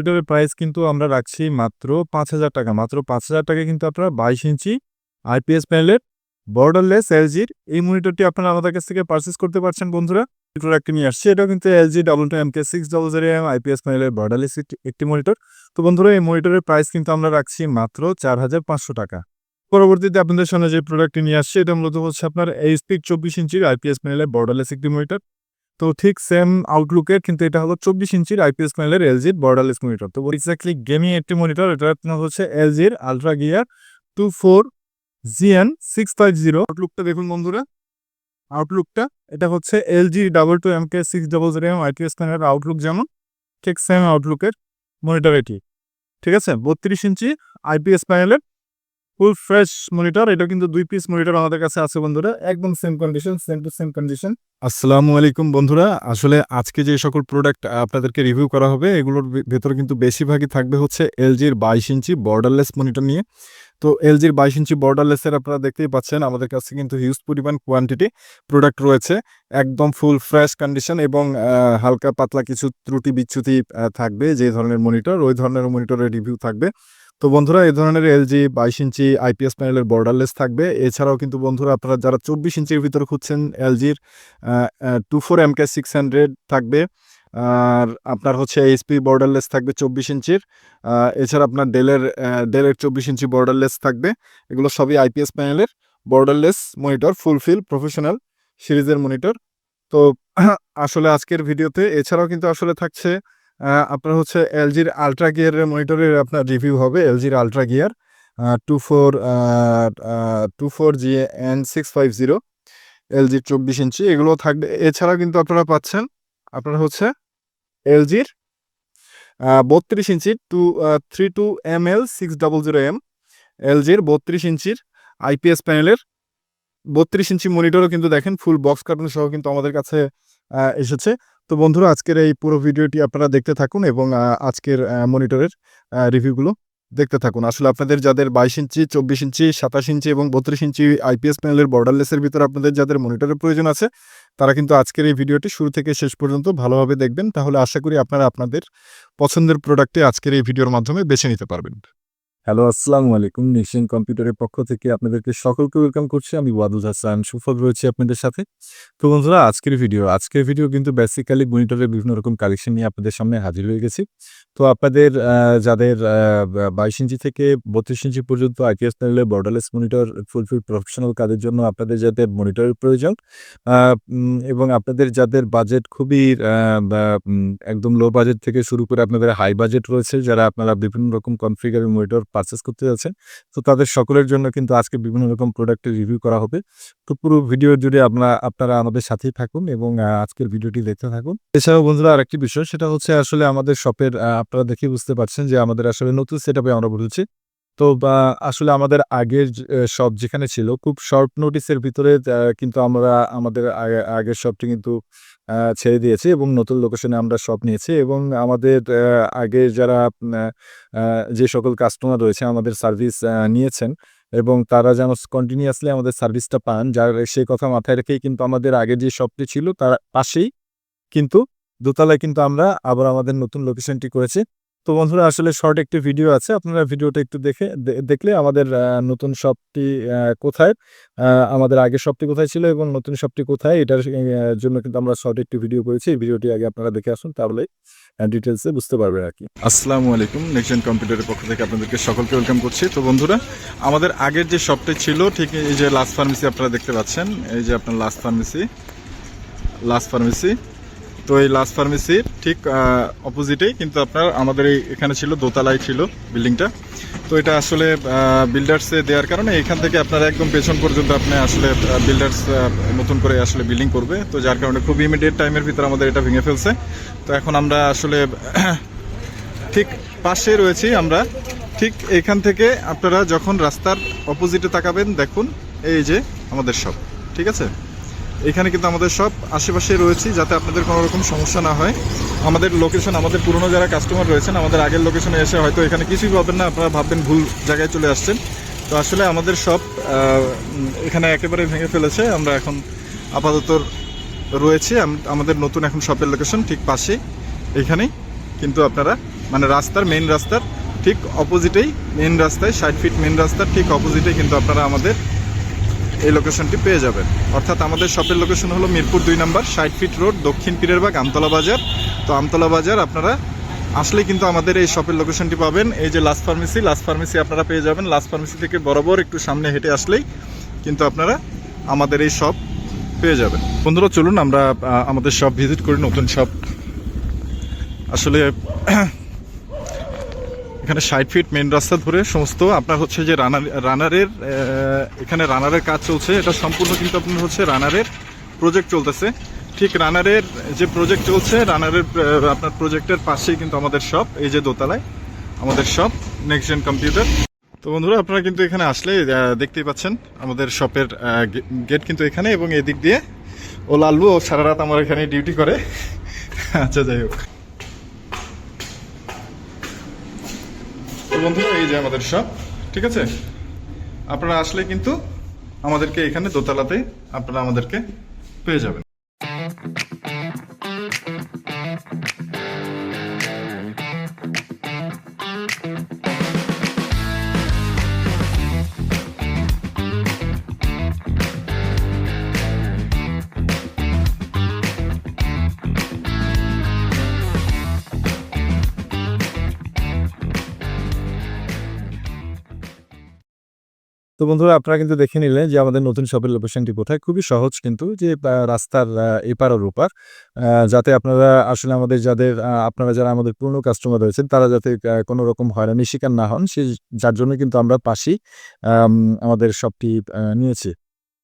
মনিটরের price কিন্তু আমরা রাখছি মাত্র পাঁচ হাজার টাকা। মাত্র পাঁচ হাজার টাকা কিন্তু আপনারা বাইশ ইঞ্চি আইপিএস প্যানেলের বর্ডারলেস এলজির এই মনিটরটি আপনারা আমাদের কাছ থেকে পারচেস করতে পারছেন, বন্ধুরা। প্রোডাক্টটি নিয়ে আসছে। এটাও কিন্তু LG double two MK six double zero M IPS প্যানেলের বর্ডারলেস একটি মনিটর তো বন্ধুরা, এই মনিটরের প্রাইস কিন্তু আমরা রাখছি মাত্র চার হাজার পাঁচশো টাকা। পরবর্তীতে আপনাদের সামনে যে প্রোডাক্টটি নিয়ে আসছে, এটা মূলত হচ্ছে আপনার এইচপি চব্বিশ ইঞ্চির আইপিএস প্যানেলের বর্ডারলেস একটি মনিটর তো ঠিক সেম আউটলুকের কিন্তু এটা হলো চব্বিশ ইঞ্চির আইপিএস প্যানেলের এলজির বর্ডারলেস মনিটর তো এক্স্যাক্টলি গেমিং একটি মনিটর এটা আপনার হচ্ছে এলজির ultra gear two four GN six five zero আউটলুকটা দেখুন বন্ধুরা। আউটলুকটা এটা হচ্ছে LG double two M K six double zero M IPS প্যানেলের আউটলুক যেমন, ঠিক সেম আউটলুকের মনিটর এটি। ঠিক আছে? বত্রিশ ইঞ্চি আইপিএস প্যানেলের ফুল ফ্রেশ মনিটর এটা কিন্তু দুই পিস মনিটর আমাদের কাছে আছে বন্ধুরা, একদম same condition same to same condition আসসালামু আলাইকুম বন্ধুরা, আসলে আজকে যে সকল প্রোডাক্ট আপনাদেরকে রিভিউ করা হবে, এগুলোর ভেতরে কিন্তু বেশিরভাগই থাকবে হচ্ছে এলজির বাইশ ইঞ্চি বর্ডারলেস মনিটর নিয়ে। তো এলজির বাইশ ইঞ্চি বর্ডারলেসের আপনারা দেখতেই পাচ্ছেন, আমাদের কাছে কিন্তু হিউজ পরিমাণ কোয়ান্টিটি প্রোডাক্ট রয়েছে। একদম ফুল ফ্রেশ কন্ডিশন এবং হালকা পাতলা কিছু ত্রুটি বিচ্যুতি থাকবে যে ধরনের মনিটর ওই ধরনের মনিটরের রিভিউ থাকবে। তো বন্ধুরা এই ধরনের এলজি বাইশ ইঞ্চি আইপিএস প্যানেলের বর্ডারলেস থাকবে। এছাড়াও কিন্তু বন্ধুরা, আপনারা যারা চব্বিশ ইঞ্চির ভিতরে খুঁজছেন, এলজির two four M K six hundred থাকবে। আর আপনার হচ্ছে এইচপি বর্ডারলেস থাকবে চব্বিশ ইঞ্চির। এছাড়া আপনার ডেলের ডেলের চব্বিশ ইঞ্চি বর্ডারলেস থাকবে। এগুলো সবই আইপিএস প্যানেলের বর্ডারলেস মনিটর ফুলফিল প্রফেশনাল সিরিজের মনিটর তো, আসলে আজকের ভিডিওতে, এছাড়াও কিন্তু আসলে থাকছে আপনার হচ্ছে এলজির আলট্রা গিয়ারের মনিটরের আপনার রিভিউ হবে, এলজির ultra gear two four two four G N six five zero এলজির চব্বিশ ইঞ্চি, এগুলো থাকবে। এছাড়াও কিন্তু আপনারা পাচ্ছেন আপনার হচ্ছে এলজির বত্রিশ inch two three two M L six double zero M, এলজির বত্রিশ ইঞ্চির আইপিএস প্যানেলের বত্রিশ ইঞ্চি মনিটরও কিন্তু দেখেন, ফুল বক্স কার্টুন সহ কিন্তু আমাদের কাছে এসেছে। তো বন্ধুরা, আজকের এই পুরো ভিডিওটি আপনারা দেখতে থাকুন এবং আজকের মনিটরের রিভিউগুলো দেখতে থাকুন। আসলে আপনাদের যাদের বাইশ ইঞ্চি, চব্বিশ ইঞ্চি, সাতাশ ইঞ্চি এবং বত্রিশ ইঞ্চি আইপিএস প্যানেলের বর্ডারলেসের ভিতরে আপনাদের যাদের মনিটরের প্রয়োজন আছে, তারা কিন্তু আজকের এই ভিডিওটি শুরু থেকে শেষ পর্যন্ত ভালোভাবে দেখবেন। তাহলে আশা করি আপনারা আপনাদের পছন্দের প্রোডাক্টে আজকের এই ভিডিওর মাধ্যমে বেছে নিতে পারবেন। হ্যালো, আসসালামু আলাইকুম। নিশিন কম্পিউটারের পক্ষ থেকে আপনাদেরকে সকলকে ওয়েলকাম করছি। আমি ওয়াদুল হাসান, সুফল রয়েছি আপনাদের সাথে। তো বন্ধুরা, আজকের ভিডিও আজকের ভিডিও কিন্তু বেসিক্যালি মনিটরের বিভিন্ন রকম কালেকশন নিয়ে আপনাদের সামনে হাজির হয়ে গেছি। তো আপনাদের যাদের বাইশ ইঞ্চি থেকে বত্রিশ ইঞ্চি পর্যন্ত আইপিএস প্যানেলের বর্ডারলেস মনিটর ফুলফিল প্রফেশনাল কাজের জন্য আপনাদের যাদের মনিটরের প্রয়োজন এবং আপনাদের যাদের বাজেট খুবই একদম লো বাজেট থেকে শুরু করে আপনাদের হাই বাজেট রয়েছে, যারা আপনারা বিভিন্ন রকম কনফিগারের মনিটর পারচেস করতে যাচ্ছেন। তো তাদের সকলের জন্য কিন্তু আজকে বিভিন্ন রকম প্রোডাক্টের রিভিউ করা হবে। তো পুরো ভিডিও জুড়ে আপনারা আপনারা আমাদের সাথেই থাকুন এবং আজকের ভিডিওটি দেখতে থাকুন। এছাড়াও বন্ধুরা আরেকটি বিষয়, সেটা হচ্ছে আসলে আমাদের শপের আপনারা দেখে বুঝতে পারছেন যে আমাদের আসলে নতুন সেট আমরা বলছি তো আসলে আমাদের আগের শপ যেখানে ছিল, খুব শর্ট নোটিসের ভিতরে কিন্তু আমরা, আমাদের আগের শপটি কিন্তু ছেড়ে দিয়েছে এবং নতুন লোকেশনে আমরা সব নিয়েছি এবং আমাদের আগে যারা যে সকল কাস্টমার রয়েছে আমাদের সার্ভিস নিয়েছেন এবং তারা যেন কন্টিনিউয়াসলি আমাদের সার্ভিসটা পান, যার সেই কথা মাথায় রেখেই কিন্তু আমাদের আগে যে শপটি ছিল তার পাশেই কিন্তু দোতলায় কিন্তু আমরা আবার আমাদের নতুন লোকেশনটি করেছি। তো বন্ধুরা, আসলে শর্ট একটি ভিডিও আছে। আপনারা ভিডিওটা একটু দেখে দেখলে আমাদের নতুন শপটি কোথায়? আমাদের আগের শপটি কোথায় ছিল এবং নতুন শপটি কোথায়? এটার জন্য কিন্তু আমরা শর্ট একটি ভিডিও করেছি। এই ভিডিওটি আগে আপনারা দেখে আসুন, তাহলে ডিটেলসে বুঝতে পারবেন আর কি। আসসালামু আলাইকুম নেক্সট কম্পিউটারের পক্ষ থেকে আপনাদেরকে সকলকে ওয়েলকাম করছি। তো বন্ধুরা, আমাদের আগের যে শপটি ছিল, ঠিক এই যে লাস্ট ফার্মেসি আপনারা দেখতে পাচ্ছেন। এই যে আপনার লাস্ট ফার্মেসি লাস্ট ফার্মেসি তো এই লাস্ট ফার্মেসির ঠিক অপোজিটেই কিন্তু আপনার আমাদের এই এখানে ছিল, দোতলায় ছিল বিল্ডিংটা। তো এটা আসলে বিল্ডার্সে দেওয়ার কারণে এখান থেকে আপনারা একদম পেছন পর্যন্ত আপনি আসলে বিল্ডার্স নতুন করে আসলে বিল্ডিং করবে। তো যার কারণে খুব ইমিডিয়েট টাইমের ভিতরে আমাদের এটা ভেঙে ফেলছে। তো এখন আমরা আসলে, ঠিক পাশে রয়েছি আমরা। ঠিক এখান থেকে আপনারা যখন রাস্তার অপোজিটে তাকাবেন, দেখুন, এই যে আমাদের সব। ঠিক আছে? এখানে কিন্তু আমাদের সব আশেপাশে রয়েছি যাতে আপনাদের কোনো রকম সমস্যা না হয়। আমাদের লোকেশন আমাদের পুরনো যারা কাস্টমার রয়েছেন, আমাদের আগের লোকেশনে এসে হয়তো এখানে কিছুই পাবেন না, আপনারা ভাববেন ভুল জায়গায় চলে আসছেন। তো আসলে আমাদের সব এখানে একেবারে ভেঙে ফেলেছে। আমরা এখন আপাতত রয়েছে। আমাদের নতুন এখন শপের লোকেশন ঠিক পাশে এখানেই। কিন্তু আপনারা মানে রাস্তার মেন রাস্তার ঠিক অপোজিটেই মেন রাস্তায়, ষাট ফিট মেন রাস্তার ঠিক অপোজিটেই কিন্তু আপনারা আমাদের এই লোকেশনটি পেয়ে যাবেন। অর্থাৎ আমাদের শপের লোকেশন হলো মিরপুর দুই নম্বর, ষাট ফিট রোড দক্ষিণ পীরেরবাগ আমতলা বাজার। তো আমতলা বাজার আপনারা আসলেই কিন্তু আমাদের এই শপের লোকেশনটি পাবেন। এই যে লাস্ট ফার্মেসি লাস্ট ফার্মেসি আপনারা পেয়ে যাবেন। লাস্ট ফার্মেসি থেকে বরাবর একটু সামনে হেঁটে আসলেই কিন্তু আপনারা আমাদের এই শপ পেয়ে যাবেন। বন্ধুরা, চলুন আমরা আমাদের শপ ভিজিট করি, নতুন শপ আসলে এখানে ষাট ফিট মেন রাস্তা ধরে সমস্ত আপনার হচ্ছে যে রানার রানারের এখানে রানারের কাজ চলছে। এটা সম্পূর্ণ কিন্তু আপনার হচ্ছে রানারের প্রজেক্ট চলতেছে। ঠিক রানারের যে প্রজেক্ট চলছে রানারের আপনার প্রজেক্টের পাশেই কিন্তু আমাদের শপ এই যে দোতলায়, আমাদের শপ নেক্সট জেন কম্পিউটার তো বন্ধুরা, আপনারা কিন্তু এখানে আসলে দেখতেই পাচ্ছেন আমাদের শপের গেট কিন্তু এখানে এবং এদিক দিয়ে ও লাল্লু ও সারা রাত আমার এখানে ডিউটি করে। আচ্ছা যাই হোক। বন্ধুরা, এই যে আমাদের সব ঠিক আছে? আপনারা আসলে কিন্তু আমাদেরকে এখানে দোতলাতেই আপনারা আমাদেরকে পেয়ে যাবেন। তো বন্ধুরা, আপনারা কিন্তু দেখে নিলেন যে আমাদের নতুন শপের লোকেশনটি কোথায়। খুবই সহজ কিন্তু যে রাস্তার এপার আর ওপার। যাতে আপনারা আসলে আমাদের যাদের আপনারা যারা আমাদের পুরনো কাস্টমার রয়েছেন, তারা যাতে কোনো রকম হয়রানির শিকার না হন, সে, যার জন্য কিন্তু আমরা পাশেই আমাদের শপটি নিয়েছি।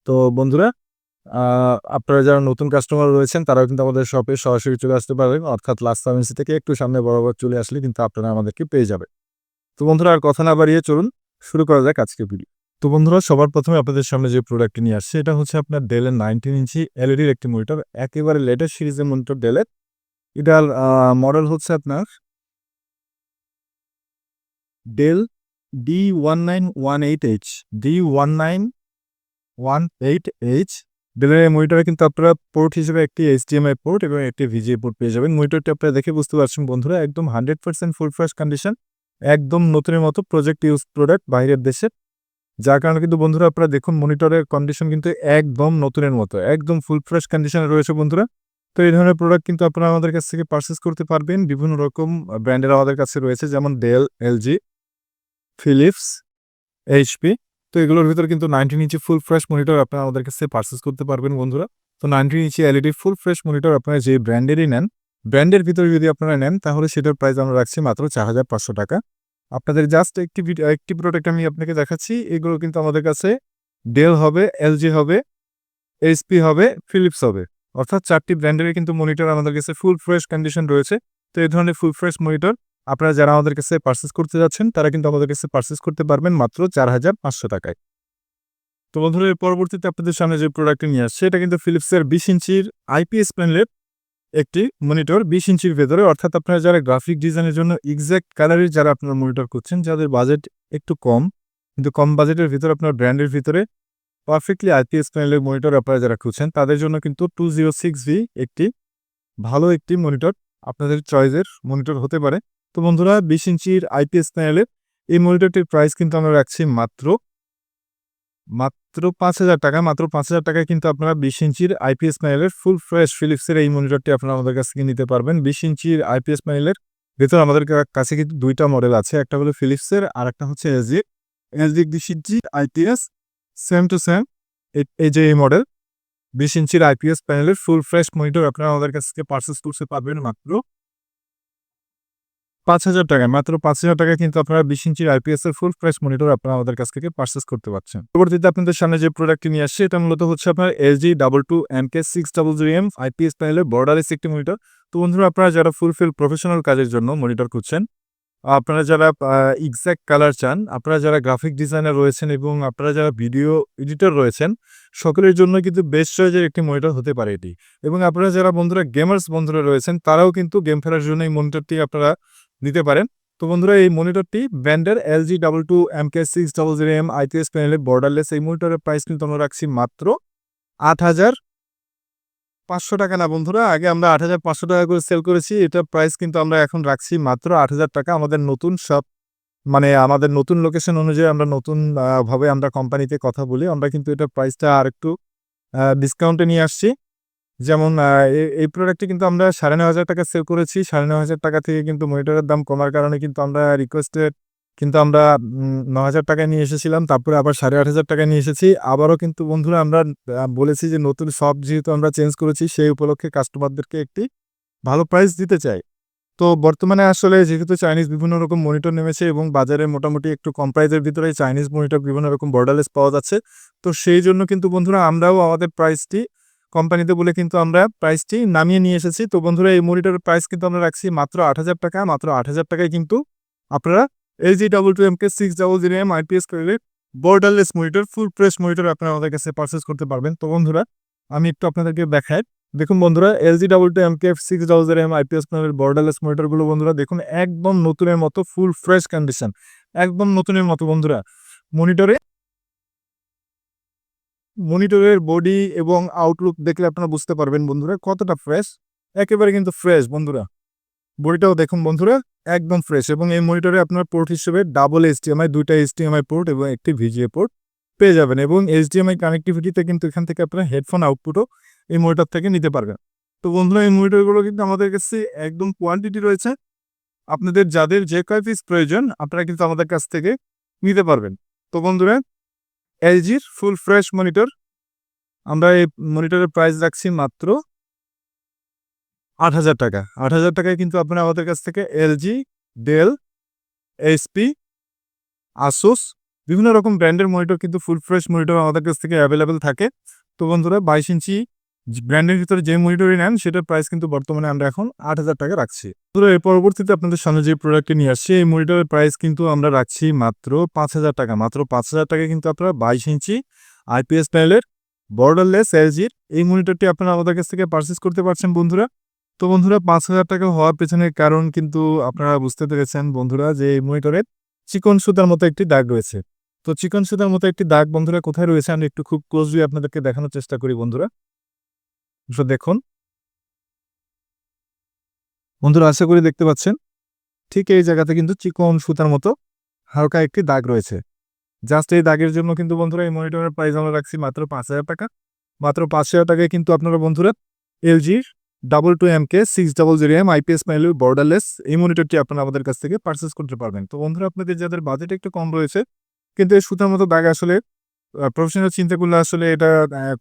তো বন্ধুরা আপনারা যারা নতুন কাস্টমার রয়েছেন, তারাও কিন্তু আমাদের শপে সরাসরি চলে আসতে পারবেন। অর্থাৎ লাস্ট ফার্মেসি থেকে একটু সামনে বরাবর চলে আসলে কিন্তু আপনারা আমাদেরকে পেয়ে যাবে তো বন্ধুরা, আর কথা না বাড়িয়ে চলুন, শুরু করা যাক আজকে ভিডিও তো বন্ধুরা, সবার প্রথমে আপনাদের সামনে যে প্রোডাক্টটি নিয়ে আসছে, এটা হচ্ছে আপনার ডেলের নাইনটিন ইঞ্চি এলইডির একটি মনিটর একেবারে লেটেস্ট সিরিজের মনিটর ডেলের এটার মডেল হচ্ছে আপনার Dell D one nine one eight H D one nine one eight H ডেলের এই মনিটরে কিন্তু আপনারা পোর্ট হিসেবে একটি এইচডিএমআই পোর্ট এবং একটি ভিজিএ পোর্ট পেয়ে যাবেন। মনিটরটি আপনারা দেখে বুঝতে পারছেন বন্ধুরা, একদম hundred percent full fresh condition একদম নতুনের মতো প্রজেক্ট ইউজ প্রোডাক্ট বাইরের দেশের। যার কারণে কিন্তু বন্ধুরা আপনারা দেখুন মনিটরের কন্ডিশন কিন্তু একদম নতুনের মতো, একদম ফুল ফ্রেশ কন্ডিশনে রয়েছে বন্ধুরা। তো এই ধরনের প্রোডাক্ট কিন্তু আপনারা আমাদের কাছ থেকে পারচেস করতে পারবেন। বিভিন্ন রকম ব্র্যান্ডের আমাদের কাছে রয়েছে, যেমন ডেল এলজি ফিলিপস এইচপি তো এগুলোর ভিতরে কিন্তু nineteen inch full fresh monitor আপনারা আমাদের কাছে পারচেস করতে পারবেন বন্ধুরা। তো nineteen inch LED full fresh monitor আপনারা যে ব্র্যান্ডেরই নেন ব্র্যান্ডের ভিতরে যদি আপনারা নেন, তাহলে সেটার প্রাইস আমরা রাখছি মাত্র চার হাজার পাঁচশো টাকা। আপনাদের জাস্ট একটি ভিডিও একটি প্রোডাক্ট আমি আপনাকে দেখাচ্ছি। এগুলো কিন্তু আমাদের কাছে ডেল হবে এলজি হবে এইচপি হবে ফিলিপস হবে। অর্থাৎ চারটি ব্র্যান্ডের কিন্তু মনিটর আমাদের কাছে ফুল ফ্রেশ কন্ডিশন রয়েছে। তো এই ধরনের ফুল ফ্রেশ মনিটর আপনারা যারা আমাদের কাছে পারচেস করতে যাচ্ছেন, তারা কিন্তু আমাদের কাছে পারচেস করতে পারবেন মাত্র চার হাজার পাঁচশো টাকায়। তো বন্ধুরা পরবর্তীতে আপনাদের সামনে যে প্রোডাক্টটি নিয়ে আসছে এটা কিন্তু ফিলিপসের বিশ ইঞ্চির আইপিএস প্যানেলের একটি মনিটর বিশ ইঞ্চির ভেতরে, অর্থাৎ আপনারা যারা গ্রাফিক ডিজাইনের জন্য এক্সাক্ট কালারের যারা আপনারা মনিটর করছেন, যাদের বাজেট একটু কম, কিন্তু কম বাজেটের ভিতরে, আপনার ব্র্যান্ডের ভিতরে পারফেক্টলি আইপিএস প্যানেলের মনিটর আপনারা যারা খুঁজছেন, তাদের জন্য কিন্তু টু জিরো সিক্স ভি একটি ভালো একটি মনিটর আপনাদের চয়েসের মনিটর হতে পারে। তো বন্ধুরা, বিশ ইঞ্চির আইপিএস প্যানেলের এই মনিটরটির প্রাইস কিন্তু আমরা রাখছি মাত্র মাত্র পাঁচ হাজার টাকা, মাত্র পাঁচ হাজার টাকায় কিন্তু আপনারা বিশ ইঞ্চির আইপিএস প্যানেলের ফুল ফ্রেশ ফিলিপসের এই মনিটরটি আপনারা আমাদের কাছ থেকে নিতে পারবেন। বিশ ইঞ্চির আইপিএস প্যানেলের ভেতর আমাদের কাছে কিন্তু দুইটা মডেল আছে, একটা হলো ফিলিপসের আর একটা হচ্ছে এসজি এসজি বিশ inch IPS same to same এই যে এই মডেল বিশ ইঞ্চির আইপিএস প্যানেলের ফুল ফ্রেশ মনিটর আপনারা আমাদের কাছ থেকে পারচেস করতে পারবেন মাত্র। পাঁচ হাজার টাকায়, মাত্র পাঁচ হাজার টাকায় কিন্তু আপনারা বিশ ইঞ্চির আইপিএস এর ফুল প্রাইস মনিটর আপনারা আমাদের কাছ থেকে পারচেস করতে পারছেন। পরবর্তীতে আপনাদের সামনে যে প্রোডাক্টটি নিয়ে আসছে, এটা মূলত হচ্ছে আপনার LG double two M K six double zero M IPS প্যানেলের বর্ডারলেস একটি মনিটর তো বন্ধুরা, আপনারা যারা ফুলফিল প্রফেশনাল কাজের জন্য মনিটর খুঁজছেন, আপনারা যারা এক্স্যাক্ট কালার চান, আপনারা যারা গ্রাফিক ডিজাইনার রয়েছেন এবং আপনারা যারা ভিডিও এডিটর রয়েছেন, সকলের জন্য কিন্তু বেস্ট চয়েসের একটি মনিটর হতে পারে এটি। এবং আপনারা যারা বন্ধুরা গেমার্স বন্ধুরা রয়েছেন, তারাও কিন্তু গেম খেলার জন্য এই মনিটরটি আপনারা নিতে পারেন। তো বন্ধুরা, এই মনিটরটি ব্র্যান্ডের LG double two M K six double zero, M IPS প্যানেলের বর্ডারলেস এই মনিটরের প্রাইস কিন্তু আমরা রাখছি মাত্র আট হাজার পাঁচশো টাকা। না বন্ধুরা, আগে আমরা আট হাজার পাঁচশো টাকা করে সেল করেছি। এটা প্রাইস কিন্তু আমরা এখন রাখছি মাত্র আট হাজার টাকা। আমাদের নতুন সব মানে আমাদের নতুন লোকেশন অনুযায়ী আমরা নতুন ভাবে আমরা কোম্পানিতে কথা বলি। আমরা কিন্তু এটা প্রাইসটা আর একটু ডিসকাউন্টে নিয়ে আসছি। যেমন এই প্রোডাক্টটি কিন্তু আমরা সাড়ে নয় হাজার টাকা সেল করেছি। সাড়ে নয় হাজার টাকা থেকে কিন্তু মনিটরের দাম কমার কারণে কিন্তু আমরা রিকোয়েস্টেড কিন্তু আমরা ন হাজার টাকায় নিয়ে এসেছিলাম। তারপরে আবার সাড়ে আট হাজার টাকায় নিয়ে এসেছি। আবারও কিন্তু বন্ধুরা আমরা বলেছি যে নতুন সব যেহেতু আমরা চেঞ্জ করেছি, সেই উপলক্ষে কাস্টমারদেরকে একটি ভালো প্রাইস দিতে চাই। তো বর্তমানে আসলে যেহেতু চাইনিজ বিভিন্ন রকম মনিটর নেমেছে এবং বাজারে মোটামুটি একটু কম প্রাইসের ভিতরে চাইনিজ মনিটর বিভিন্ন রকম বর্ডারলেস পাওয়া যাচ্ছে, তো সেই জন্য কিন্তু বন্ধুরা আমরাও আমাদের প্রাইসটি কোম্পানিতে বলে কিন্তু আমরা প্রাইসটি নামিয়ে নিয়ে এসেছি। তো বন্ধুরা, এই মনিটরের প্রাইস কিন্তু আমরা রাখছি মাত্র আট হাজার টাকা, মাত্র আট হাজার টাকায় কিন্তু আপনারা LG double two M K six double zero M IPS করলে borderless monitor full fresh monitor আপনারা আমাদের কাছে পারচেস করতে পারবেন। তো বন্ধুরা, আমি একটু আপনাদেরকে দেখাই। দেখুন বন্ধুরা LG double two M K six double zero M IPS প্যানেলের বর্ডারলেস মনিটরগুলো বন্ধুরা, দেখুন একদম নতুনের মতো ফুল ফ্রেশ কন্ডিশন একদম নতুনের মতো বন্ধুরা। মনিটরে মনিটরের বডি এবং আউটলুক দেখলে আপনারা বুঝতে পারবেন বন্ধুরা, কতটা ফ্রেশ। একেবারে কিন্তু ফ্রেশ বন্ধুরা। বডিটাও দেখুন বন্ধুরা, একদম ফ্রেশ এবং এই মনিটরে আপনার পোর্ট হিসেবে ডাবল এইচডিএমআই, দুইটা এইচডিএমআই পোর্ট এবং একটি ভিজিএ পোর্ট পেয়ে যাবেন এবং এইচডিএমআই কানেক্টিভিটিতে কিন্তু এখান থেকে আপনারা হেডফোন আউটপুটও এই মনিটর থেকে নিতে পারবেন। তো বন্ধুরা, এই মনিটরগুলো কিন্তু আমাদের কাছে একদম কোয়ান্টিটি রয়েছে। আপনাদের যাদের যে কয় পিস প্রয়োজন, আপনারা কিন্তু আমাদের কাছ থেকে নিতে পারবেন। তো বন্ধুরা এলজির ফুল ফ্রেশ মনিটর আমরা এই মনিটরের প্রাইস রাখছি মাত্র আট হাজার টাকা। আট হাজার টাকায় কিন্তু আপনারা আমাদের কাছ থেকে এলজি ডেল এইচপি আসুস বিভিন্ন রকম ব্র্যান্ডের মনিটর কিন্তু ফুল ফ্রেশ মনিটর আমাদের কাছ থেকে অ্যাভেলেবেল থাকে। তো বন্ধুরা, বাইশ ইঞ্চি ব্র্যান্ডের ভিতরে যে মনিটরই নেন, সেটার প্রাইস কিন্তু বর্তমানে আমরা এখন আট হাজার টাকা রাখছি। তো এর পরবর্তীতে আপনাদের সামনে যে প্রোডাক্টটি নিয়ে আসছি, এই মনিটরের প্রাইস কিন্তু আমরা রাখছি মাত্র পাঁচ হাজার টাকা। মাত্র পাঁচ হাজার টাকা কিন্তু আপনারা বাইশ ইঞ্চি আইপিএস প্যানেলের বর্ডারলেস এলজির এই মনিটরটি আপনারা আমাদের কাছ থেকে পারচেস করতে পারছেন, বন্ধুরা। তো বন্ধুরা, পাঁচ হাজার টাকা হওয়ার পেছনের কারণ কিন্তু আপনারা বুঝতে পেরেছেন, বন্ধুরা, যে এই মনিটরের চিকন সুতার মতো একটি দাগ রয়েছে। তো চিকন সুতার মতো একটি দাগ, বন্ধুরা, কোথায় রয়েছে? আমি একটু খুব ক্লোজলি আপনাদেরকে দেখানোর চেষ্টা করি, বন্ধুরা। দেখুন। বন্ধুরা, আশা করি দেখতে পাচ্ছেন, ঠিক এই জায়গাতে কিন্তু চিকন সুতার মতো হালকা একটি দাগ রয়েছে। জাস্ট এই দাগের জন্য কিন্তু বন্ধুরা, এই মনিটরের প্রাইস আমরা রাখছি মাত্র পাঁচ হাজার টাকা। মাত্র পাঁচ হাজার টাকায় কিন্তু আপনারা বন্ধুরা এলজির double two M K six double zero M IPS প্যানেলের বর্ডারলেস এই মনিটরটি আপনারা আমাদের কাছ থেকে পারচেস করতে পারবেন। তো বন্ধুরা, আপনাদের যাদের বাজেট একটু কম রয়েছে, কিন্তু এই সুতার মতো দাগ আসলে প্রফেশনাল চিন্তা করলে আসলে এটা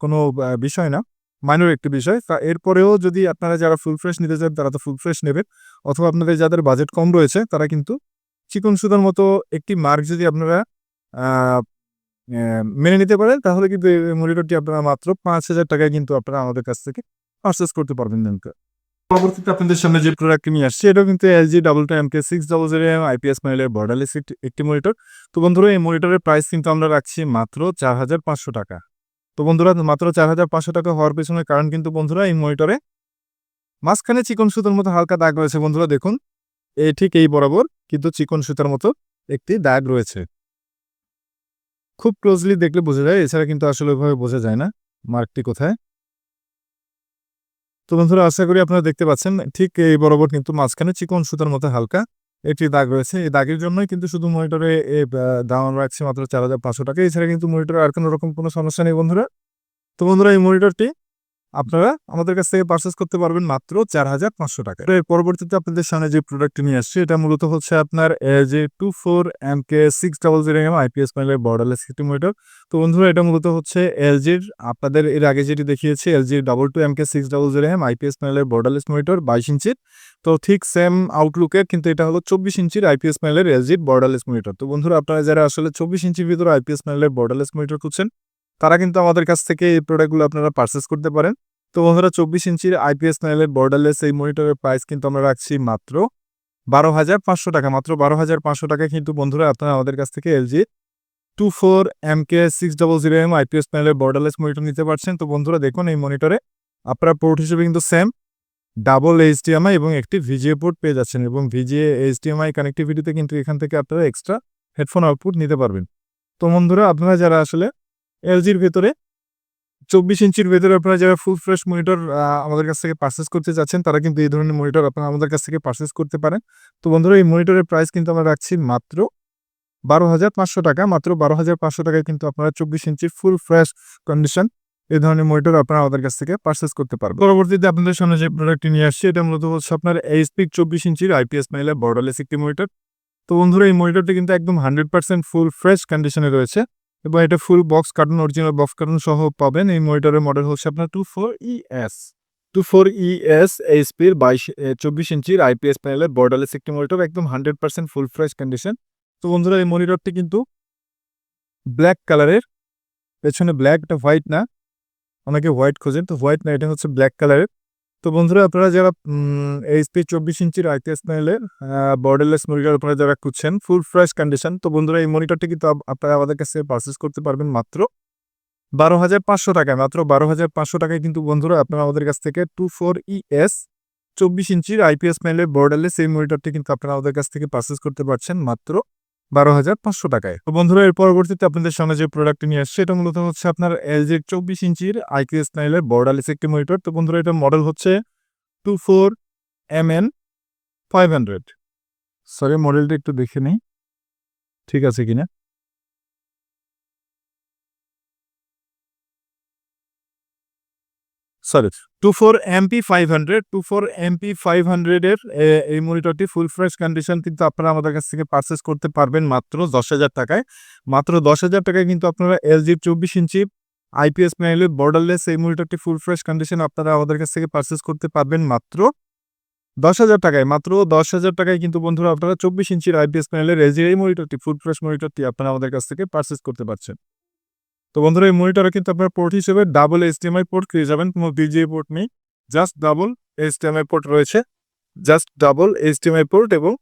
কোনো বিষয় না। মাইনর একটি বিষয়। তা এরপরেও যদি আপনারা যারা ফুল ফ্রেশ নিতে চান, তারা তো ফুল ফ্রেশ নেবেন। অথবা আপনাদের যাদের বাজেট কম রয়েছে, তারা কিন্তু চিকন সুতার মতো একটি মার্ক যদি আপনারা মেনে নিতে পারেন, তাহলে কিন্তু এই মনিটরটি আপনারা মাত্র পাঁচ হাজার টাকায় কিন্তু আপনারা আমাদের কাছ থেকে পারচেস করতে পারবেন পরবর্তীতে আপনাদের সামনে যে প্রোডাক্ট নিয়ে আসছে, এটাও কিন্তু LG double two M K six double zero M IPS প্যানেলের বর্ডারলেস একটি মনিটর তো বন্ধুরা, এই মনিটরের প্রাইস কিন্তু আমরা রাখছি মাত্র চার হাজার পাঁচশো টাকা। তো বন্ধুরা, মাত্র চার হাজার পাঁচশো টাকা হওয়ার পেছনের কারণ কিন্তু বন্ধুরা এই মনিটরে মাঝখানে চিকন সুতোর মতো হালকা দাগ রয়েছে বন্ধুরা, দেখুন। এই ঠিক এই বরাবর কিন্তু চিকন সুতার মতো একটি দাগ রয়েছে। খুব ক্লোজলি দেখলে বোঝা যায়, এছাড়া কিন্তু আসলে ওইভাবে বোঝা যায় না মার্কটি কোথায়। তো বন্ধুরা, আশা করি আপনারা দেখতে পাচ্ছেন, ঠিক এই বরাবর কিন্তু মাঝখানে চিকন সুতার মতো হালকা একটি দাগ রয়েছে। এই দাগের জন্যই কিন্তু শুধু মনিটরে দাম রাখছি মাত্র চার হাজার পাঁচশো টাকা। এছাড়া কিন্তু মনিটরে আর কোনো রকম কোনো সমস্যা নেই বন্ধুরা। তো বন্ধুরা, এই মনিটরটি আপনারা আমাদের কাছ থেকে পারচেস করতে পারবেন মাত্র চার হাজার পাঁচশো টাকা। পরবর্তীতে আপনাদের সামনে যে প্রোডাক্টটি নিয়ে আসছে, এটা মূলত হচ্ছে আপনার যে two four M K six double zero M IPS প্যানেলের বর্ডারলেস সিটি মনিটর তো বন্ধুরা, এটা মূলত হচ্ছে এলজির আপনাদের এর আগে যেটি দেখিয়েছি এলজির double two M K six double zero M IPS প্যানেলের বর্ডারলেস মনিটর বাইশ ইঞ্চির। তো ঠিক সেম আউটলুকের কিন্তু এটা হলো চব্বিশ ইঞ্চির আইপিএস প্যানেলের এলজির বর্ডারলেস মনিটর তো বন্ধুরা, আপনারা যারা আসলে চব্বিশ ইঞ্চির ভিতরে আইপিএস প্যানেলের বর্ডারলেস মনিটর খুঁজছেন তারা কিন্তু আমাদের কাছ থেকে এই প্রোডাক্টগুলো আপনারা পারচেস করতে পারেন। তো বন্ধুরা, চব্বিশ ইঞ্চির আইপিএস প্যানেলের বর্ডারলেস এই মনিটরের প্রাইস কিন্তু আমরা রাখছি মাত্র বারো হাজার পাঁচশো টাকা। মাত্র বারো হাজার পাঁচশো টাকা কিন্তু বন্ধুরা, আপনারা আমাদের কাছ থেকে LG two four M K six double zero M IPS প্যানেলের বর্ডারলেস মনিটর নিতে পারছেন। তো বন্ধুরা, দেখুন এই মনিটরে আপনারা পোর্ট হিসেবে কিন্তু সেম ডাবল এইচডিএমআই এবং একটি ভিজিএ পোর্ট পেয়ে যাচ্ছেন এবং ভিজিএ এইচডিএমআই কানেক্টিভিটিতে কিন্তু এখান থেকে আপনারা এক্সট্রা হেডফোন আউটপুট নিতে পারবেন। তো বন্ধুরা, আপনারা যারা আসলে এলজির ভেতরে। চব্বিশ ইঞ্চির ভেতরে আপনারা যারা ফুল ফ্রেশ মনিটর আমাদের কাছ থেকে পারচেস করতে যাচ্ছেন, তারা কিন্তু এই ধরনের মনিটর আপনারা আমাদের কাছ থেকে পারচেস করতে পারেন। তো বন্ধুরা, এই মনিটরের প্রাইস কিন্তু আমরা রাখছি মাত্র বারো হাজার পাঁচশো টাকা। মাত্র বারো হাজার পাঁচশো টাকায় কিন্তু আপনারা চব্বিশ ইঞ্চির ফুল ফ্রেশ কন্ডিশন এই ধরনের মনিটর আপনারা আমাদের কাছ থেকে পারচেস করতে পারবেন। পরবর্তীতে আপনাদের সামনে যে প্রোডাক্টটি নিয়ে আসছি, এটা মূলত হচ্ছে আপনার এইচপি চব্বিশ ইঞ্চির আইপিএস মাইলে বর্ডারলেস একটি মনিটর তো বন্ধুরা, এই মনিটরটি কিন্তু একদম হান্ড্রেড পার্সেন্ট ফুল ফ্রেশ কন্ডিশনে রয়েছে। এবং এটা full box carton original box carton সহ পাবেন। এই মনিটরের মডেল হচ্ছে আপনার two four ES two four ES এইচপির বাইশ চব্বিশ ইঞ্চির আইপিএস প্যানেলের বর্ডারলেস একটি মনিটর একদম hundred percent full fresh condition তো বন্ধুরা, এই মনিটরটি কিন্তু ব্ল্যাক কালারের পেছনে ব্ল্যাক এটা হোয়াইট না। অনেকে হোয়াইট খোঁজেন। তো হোয়াইট না, এটা হচ্ছে ব্ল্যাক কালারের তো বন্ধুরা, আপনারা যারা এইচপি চব্বিশ ইঞ্চির আইপিএস প্যানেলের বর্ডারলেস মনিটর আপনারা যারা খুঁজছেন ফুল ফ্রেশ কন্ডিশন তো বন্ধুরা এই মনিটরটি কিন্তু আপনারা আমাদের কাছে পারচেস করতে পারবেন মাত্র বারো হাজার পাঁচশো টাকায়, মাত্র বারো হাজার পাঁচশো টাকায় কিন্তু বন্ধুরা আপনারা আমাদের কাছ থেকে টু ফোর ইএস চব্বিশ ইঞ্চির আইপিএস প্যানেলের বর্ডারলেস এই মনিটরটি কিন্তু আপনারা আমাদের কাছ থেকে পারচেস করতে পারছেন মাত্র বারো হাজার পাঁচশো টাকায়। তো বন্ধুরা, এর পরবর্তীতে আপনাদের সামনে যে প্রোডাক্ট নিয়ে আসছে, এটা মূলত হচ্ছে আপনার এলজির চব্বিশ ইঞ্চির আইকিএস স্নাইলের বর্ডারলেস একটি মনিটর তো বন্ধুরা এটা মডেল হচ্ছে two four M N five hundred sorry মডেলটা একটু দেখে নিই। ঠিক আছে কিনা? Sorry two four MP five hundred two four MP five হান্ড্রেডের এই মনিটরটি ফুল ফ্রেশ কন্ডিশন কিন্তু আপনারা আমাদের কাছ থেকে পারচেস করতে পারবেন মাত্র দশ হাজার টাকায়। মাত্র দশ হাজার টাকায় কিন্তু আপনারা এলজির চব্বিশ ইঞ্চি আইপিএস প্যানেলের বর্ডারলেস এই মনিটরটি ফুল ফ্রেশ কন্ডিশন আপনারা আমাদের কাছ থেকে পারচেস করতে পারবেন মাত্র দশ হাজার টাকায়। মাত্র দশ হাজার টাকায় কিন্তু বন্ধুরা আপনারা চব্বিশ ইঞ্চির আইপিএস প্যানেলের এলজির এই মনিটরটি ফুল ফ্রেশ মনিটরটি আপনারা আমাদের কাছ থেকে পারচেস করতে পারছেন। তো বন্ধুরা, এই মনিটরে কিন্তু আপনার পোর্ট হিসেবে ডাবল এইচডিএমআই পোর্ট পেয়ে যাবেন। কোনো বিজিএ পোর্ট নেই জাস্ট ডাবল এইচডিএমআই পোর্ট রয়েছে। জাস্ট ডাবল এইচডিএমআই পোর্ট এবং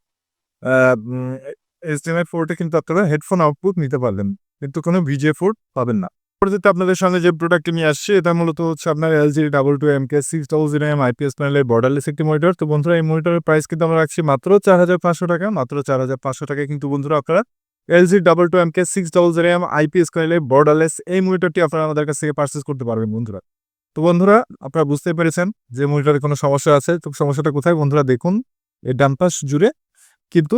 এইচডিএমআই পোর্টে কিন্তু আপনারা হেডফোন আউটপুট নিতে পারবেন, কিন্তু কোনো ভিজিএ পোর্ট পাবেন না। পরবর্তীতে আপনাদের সঙ্গে যে প্রোডাক্টটি নিয়ে আসছে, এটা মূলত হচ্ছে আপনার LG double two M K six thousand M IPS প্যানেলের বর্ডারলেস একটি মনিটর তো বন্ধুরা, এই মনিটরের প্রাইস কিন্তু আমরা রাখছি মাত্র চার হাজার পাঁচশো টাকা। মাত্র চার হাজার পাঁচশো টাকায় কিন্তু বন্ধুরা আপনারা LG double two M K six double zero M IPS প্যানেলের বর্ডারলেস এই মনিটরটি আপনারা আমাদের কাছ থেকে পারচেস করতে পারবেন বন্ধুরা। তো বন্ধুরা, আপনারা বুঝতে পেরেছেন যে মনিটরে কোনো সমস্যা আছে, তো সমস্যাটা কোথায় বন্ধুরা দেখুন। এই ডান পাশ জুড়ে কিন্তু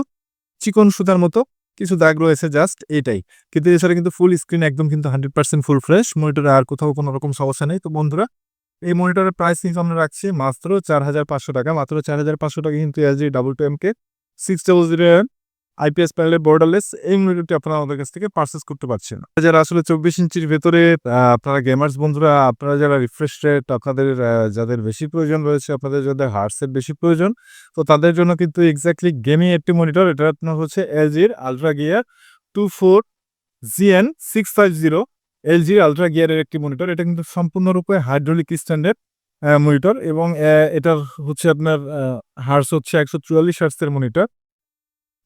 চিকন সুতার মতো কিছু দাগ রয়েছে জাস্ট এটাই কিন্তু এছাড়া কিন্তু ফুল স্ক্রিন একদম কিন্তু হান্ড্রেড পার্সেন্ট ফুল ফ্রেশ মনিটরে আর কোথাও কোনো রকম সমস্যা নেই। তো বন্ধুরা, এই মনিটরের প্রাইস কিন্তু আমরা রাখছি মাত্র চার হাজার পাঁচশো টাকা, মাত্র চার হাজার পাঁচশো টাকা কিন্তু LG double two M K six double zero IPS প্যানেলের বর্ডারলেস এই মনিটরটি আপনারা আমাদের কাছ থেকে পারচেস করতে পারছেন। যারা আসলে চব্বিশ ইঞ্চির ভেতরে আপনারা গেমার্স বন্ধুরা, আপনারা যারা রিফ্রেশ রেট আপনাদের যাদের বেশি প্রয়োজন রয়েছে, আপনাদের যাদের হার্টসের বেশি প্রয়োজন, তো তাদের জন্য কিন্তু এক্স্যাক্টলি গেমিং একটি মনিটর এটা আপনার হচ্ছে এলজির ultra gear two four GN six five zero এলজির ultra গিয়ারের একটি মনিটর এটা কিন্তু সম্পূর্ণরূপে হাইড্রোলিক স্ট্যান্ডার্ড মনিটর এবং এটার হচ্ছে আপনার হার্স হচ্ছে একশো চুয়াল্লিশ হার্সের মনিটর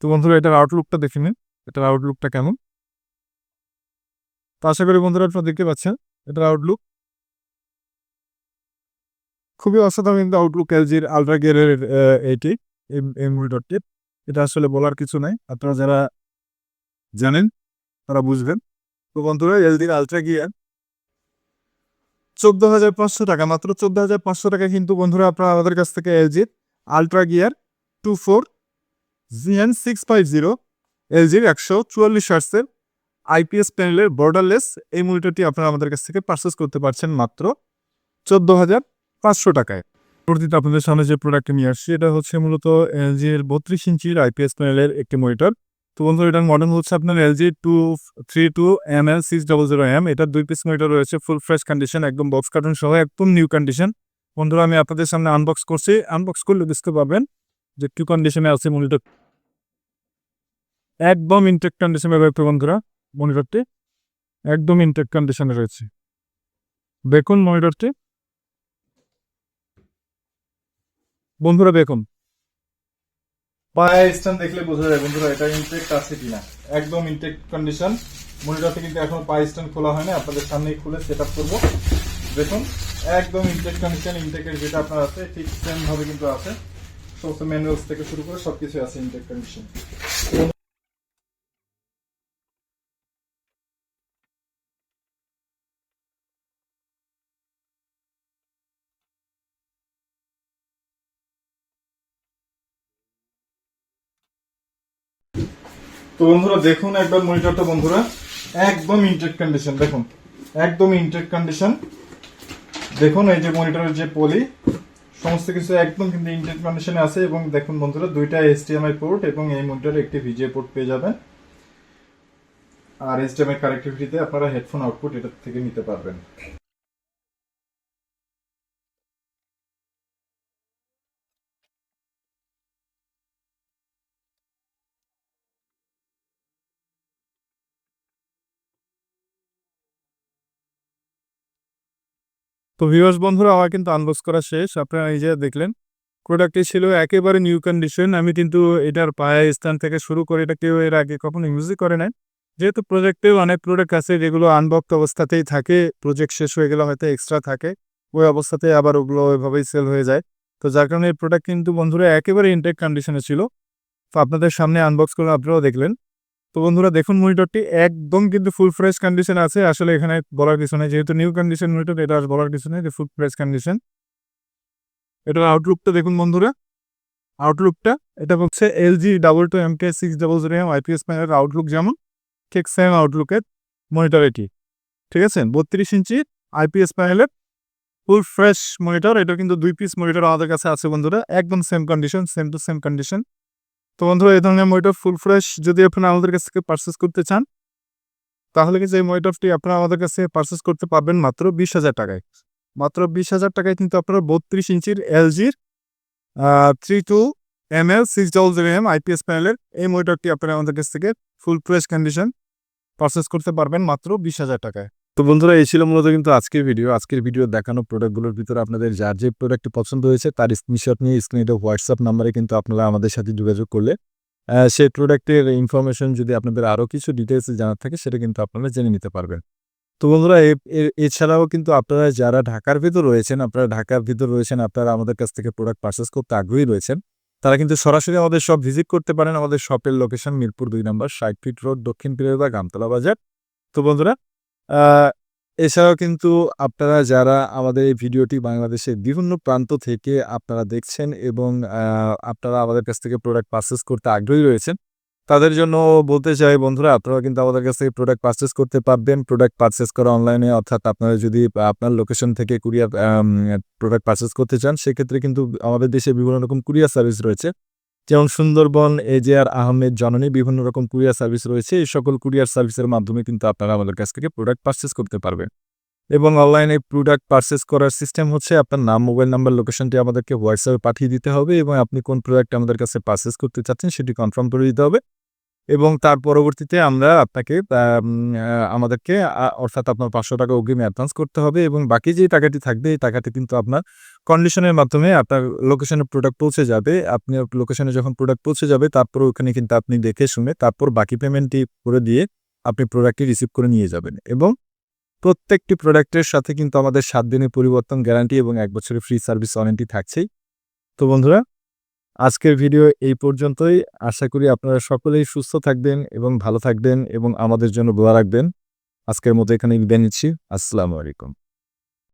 তো বন্ধুরা, এটার আউটলুকটা দেখে নিন। এটার আউটলুকটা কেমন? তো আশা করি বন্ধুরা আপনারা দেখতে পাচ্ছেন, এটার আউটলুক খুবই অসাধারণ কিন্তু আউটলুক এলজির আলট্রা গিয়ারের এইটি এম মনিটরটি। এটা আসলে বলার কিছু নাই। আপনারা যারা জানেন, তারা বুঝবেন। তো বন্ধুরা এলজির আলট্রা গিয়ার চোদ্দ হাজার পাঁচশো টাকা, মাত্র চোদ্দ হাজার পাঁচশো টাকা কিন্তু বন্ধুরা আপনারা আমাদের কাছ থেকে এলজির ultra gear two four GN six five zero এলজির একশো চুয়াল্লিশ হার্সের আইপিএস প্যানেলের বর্ডারলেস এই মনিটরটি আপনারা আমাদের কাছ থেকে পারচেস করতে পারছেন মাত্র চোদ্দ হাজার পাঁচশো টাকায়। পরবর্তীতে আপনাদের সামনে যে প্রোডাক্টটি নিয়ে আসছি, এটা হচ্ছে মূলত এলজির বত্রিশ ইঞ্চির আইপিএস প্যানেলের একটি মনিটর তো বন্ধু এটার মডেল হচ্ছে আপনার LG two three two M L six double zero M এটার দুই পিস মনিটর রয়েছে ফুল ফ্রেশ কন্ডিশন একদম বক্স কার্টুন সহ, একদম নিউ কন্ডিশন বন্ধুরা, আমি আপনাদের সামনে আনবক্স করছি। আনবক্স করলে বুঝতে পারবেন যে কি কন্ডিশনে আছে মনিটর একদম ইনটেক কন্ডিশনে রয়েছে বন্ধুরা মনিটরটি একদম ইনটেক কন্ডিশনে রয়েছে। দেখুন মনিটরটি বন্ধুরা দেখুন। পায়ে স্ট্যান্ড দেখলে বোঝা যায় বন্ধুরা, এটা ইনটেক আছে কিনা। একদম ইনটেক কন্ডিশন মনিটরটি কিন্তু এখনও পায়ে স্ট্যান্ড খোলা হয়নি, আপনাদের সামনেই খুলে সেট আপ করব। দেখুন, একদম ইনটেক কন্ডিশন ইনটেকের যেটা আপনার আছে, ঠিক সেম ভাবে কিন্তু আছে। সমস্ত ম্যানুয়ালস থেকে শুরু করে সবকিছু আছে ইনটেক কন্ডিশন তো বন্ধুরা, দেখুন একবার মনিটরটা বন্ধুরা। একদম ইনটেক কন্ডিশন দেখুন। একদম ইনটেক কন্ডিশন দেখুন এই যে মনিটরের যে পলি সমস্ত কিছু একদম কিন্তু ইনটেক কন্ডিশনে আছে এবং দেখুন বন্ধুরা, দুইটা এইচডিএমআই পোর্ট এবং এই মনিটরে একটি ভিজিএ পোর্ট পেয়ে যাবেন। আর এইচডিএমআই কানেক্টিভিটিতে আপনারা হেডফোন আউটপুট এটা থেকে নিতে পারবেন। তো ভিউয়ার্স বন্ধুরা, আমার কিন্তু আনবক্স করা শেষ। আপনারা যে দেখলেন প্রোডাক্টটি ছিল একেবারে নিউ কন্ডিশন আমি কিন্তু এটার পায়ে স্থান থেকে শুরু করে এটা কেউ এর আগে কখনো ইউজই করে নাই। যেহেতু প্রজেক্টেও অনেক প্রোডাক্ট আছে, যেগুলো আনবক্ট অবস্থাতেই থাকে প্রজেক্ট শেষ হয়ে গেলে হয়তো এক্সট্রা থাকে, ওই অবস্থাতে আবার ওগুলো ওইভাবেই সেল হয়ে যায়। তো যার কারণে এই প্রোডাক্ট কিন্তু বন্ধুরা একেবারে ইনটেক কন্ডিশনে ছিল। তো আপনাদের সামনে আনবক্স করে আপনারাও দেখলেন। তো বন্ধুরা দেখুন মনিটরটি একদম কিন্তু ফুল ফ্রেশ কন্ডিশন আছে। আসলে এখানে বলার কিছু নেই। যেহেতু নিউ কন্ডিশন মনিটর এটা আর বলার কিছু নেই যে ফুল ফ্রেশ কন্ডিশন এটার আউটলুকটা দেখুন বন্ধুরা। আউটলুকটা এটা হচ্ছে LG double two M K six double zero M IPS প্যানেলের আউটলুক যেমন, ঠিক সেম আউটলুকের মনিটর এটি। ঠিক আছে? বত্রিশ ইঞ্চি আইপিএস প্যানেলের ফুল ফ্রেশ মনিটর এটা কিন্তু দুই পিস মনিটর আমাদের কাছে আছে বন্ধুরা। একদম same condition same to same condition তো বন্ধুরা এই ধরনের মনিটর ফুল ফ্রেশ যদি আপনারা আমাদের কাছ থেকে পারচেস করতে চান, তাহলে কিন্তু এই মনিটরটি আপনারা আমাদের কাছে পারচেস করতে পারবেন মাত্র বিশ হাজার টাকায়। মাত্র বিশ হাজার টাকায় কিন্তু আপনারা বত্রিশ ইঞ্চির এলজির three two M L six double zero M IPS প্যানেলের এই মনিটরটি আপনারা আমাদের কাছ থেকে ফুল ফ্রেশ কন্ডিশন পারচেস করতে পারবেন মাত্র বিশ হাজার টাকায়। তো বন্ধুরা, এই ছিল মূলত কিন্তু আজকের ভিডিও আজকের ভিডিও দেখানো প্রোডাক্টগুলোর ভিতরে আপনাদের যার যে প্রোডাক্টটি পছন্দ হয়েছে, তার স্ক্রিনশট নিয়ে স্ক্রিনে হোয়াটসঅ্যাপ নাম্বারে কিন্তু আপনারা আমাদের সাথে যোগাযোগ করলে সেই প্রোডাক্টের ইনফরমেশন যদি আপনাদের আরও কিছু ডিটেলস জানার থাকে, সেটা কিন্তু আপনারা জেনে নিতে পারবেন। তো বন্ধুরা এছাড়াও কিন্তু আপনারা যারা ঢাকার ভিতর রয়েছেন, আপনারা ঢাকার ভিতর রয়েছেন, আপনারা আমাদের কাছ থেকে প্রোডাক্ট পারচেস করতে আগ্রহী রয়েছেন, তারা কিন্তু সরাসরি আমাদের শপ ভিজিট করতে পারেন। আমাদের শপের লোকেশন মিরপুর দুই নম্বর, ষাট ফিট রোড দক্ষিণ পিরেবা গামতলা বাজার। তো বন্ধুরা এছাড়াও কিন্তু আপনারা যারা আমাদের এই ভিডিওটি বাংলাদেশের বিভিন্ন প্রান্ত থেকে আপনারা দেখছেন এবং আপনারা আমাদের কাছ থেকে প্রোডাক্ট পারচেস করতে আগ্রহী রয়েছেন, তাদের জন্য বলতে চাই বন্ধুরা আপনারা কিন্তু আমাদের কাছ থেকে প্রোডাক্ট পারচেস করতে পারবেন। প্রোডাক্ট পারচেস করা অনলাইনে অর্থাৎ আপনারা যদি আপনার লোকেশন থেকে কুরিয়ার প্রোডাক্ট পারচেস করতে চান, সেক্ষেত্রে কিন্তু আমাদের দেশে বিভিন্ন রকম কুরিয়ার সার্ভিস রয়েছে। যেমন সুন্দরবন এজেআর আহমেদ, জননী বিভিন্ন রকম কুরিয়ার সার্ভিস রয়েছে। এই সকল কুরিয়ার সার্ভিসের মাধ্যমে কিন্তু আপনারা আমাদের কাছ থেকে প্রোডাক্ট পারচেস করতে পারবেন। এবং অনলাইনে প্রোডাক্ট পারচেস করার সিস্টেম হচ্ছে আপনার নাম মোবাইল নাম্বার লোকেশনটি আমাদেরকে হোয়াটসঅ্যাপে পাঠিয়ে দিতে হবে এবং আপনি কোন প্রোডাক্ট আমাদের কাছে পারচেস করতে চাচ্ছেন সেটি কনফার্ম করে দিতে হবে। এবং তার পরবর্তীতে আমরা আপনাকে আমাদেরকে অর্থাৎ আপনার পাঁচশো টাকা অগ্রিম অ্যাডভান্স করতে হবে এবং বাকি যে টাকাটি থাকবে, এই টাকাটি কিন্তু আপনার কন্ডিশনের মাধ্যমে আপনার লোকেশনে প্রোডাক্ট পৌঁছে যাবে। আপনি লোকেশনে যখন প্রোডাক্ট পৌঁছে যাবে, তারপর ওখানে কিন্তু আপনি দেখে শুনে তারপর বাকি পেমেন্টটি করে দিয়ে আপনি প্রোডাক্টটি রিসিভ করে নিয়ে যাবেন এবং প্রত্যেকটি প্রোডাক্টের সাথে কিন্তু আমাদের সাত দিনের পরিবর্তন গ্যারান্টি এবং এক বছরের ফ্রি সার্ভিস ওয়ারেন্টি থাকছেই। তো বন্ধুরা আজকের ভিডিও এই পর্যন্তই। আশা করি আপনারা সকলেই সুস্থ থাকবেন এবং ভালো থাকবেন এবং আমাদের জন্য দোয়া রাখবেন। আজকের মতো এখানে বিদায় নিচ্ছি। আসসালামু আলাইকুম।